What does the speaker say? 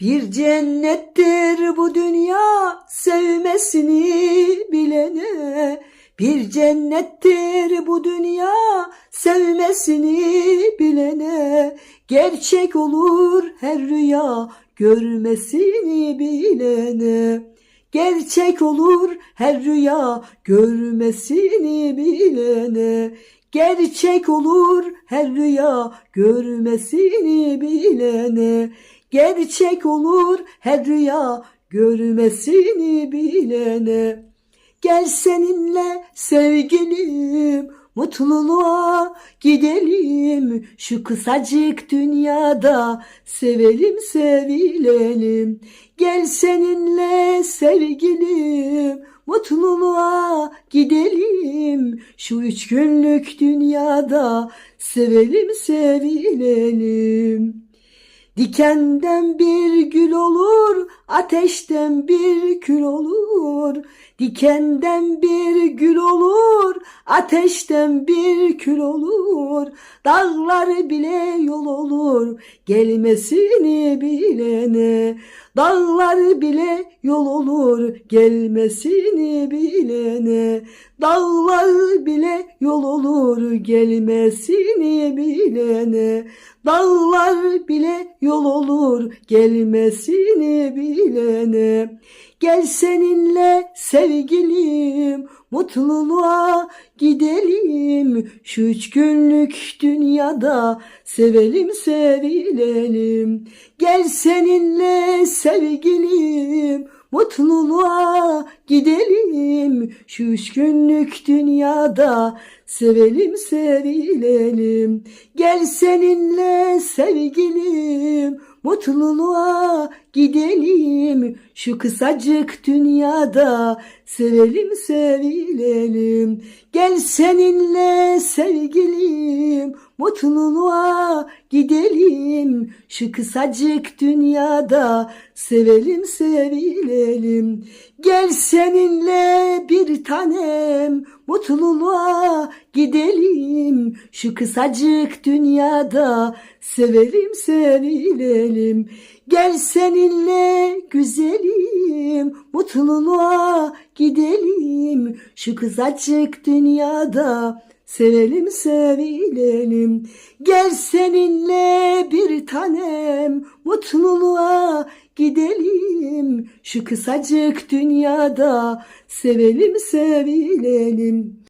Bir cennettir bu dünya sevmesini bilene. Bir cennettir bu dünya sevmesini bilene. Gerçek olur her rüya görmesini bilene. Gerçek olur her rüya görmesini bilene. Gerçek olur her rüya görmesini bilene. Gerçek olur her rüya görmesini bilene. Gel seninle sevgilim mutluluğa gidelim. Şu kısacık dünyada sevelim sevilelim. Gel seninle sevgilim mutluluğa gidelim. Şu üç günlük dünyada sevelim sevilelim. Dikenden bir gül olur, ateşten bir kül olur. Dikenden bir gül olur, ateşten bir kül olur. Dağlar bile yol olur, gelmesini bilene. Dağlar bile yol olur, gelmesini bilene. Dağlar bile yol olur, gelmesini bilene. Dağlar bile yol olur, gelmesini bilene. Gel seninle sevgilim, mutluluğa gidelim. Şu üç günlük dünyada sevelim sevilelim. Gel seninle sevgilim, mutluluğa gidelim. Şu üç günlük dünyada sevelim sevilelim. Gel seninle sevgilim, mutluluğa gidelim. Şu kısacık dünyada sevelim sevilelim. Gel seninle sevgilim, mutluluğa gidelim. Şu kısacık dünyada sevelim sevilelim. Gel seninle bir tanem mutluluğa gidelim. Şu kısacık dünyada sevelim sevilelim. Gel seninle güzelim mutluluğa gidelim. Şu kısacık dünyada sevelim sevilelim. Gel seninle bir tanem mutluluğa gidelim. Şu kısacık dünyada sevelim sevilelim.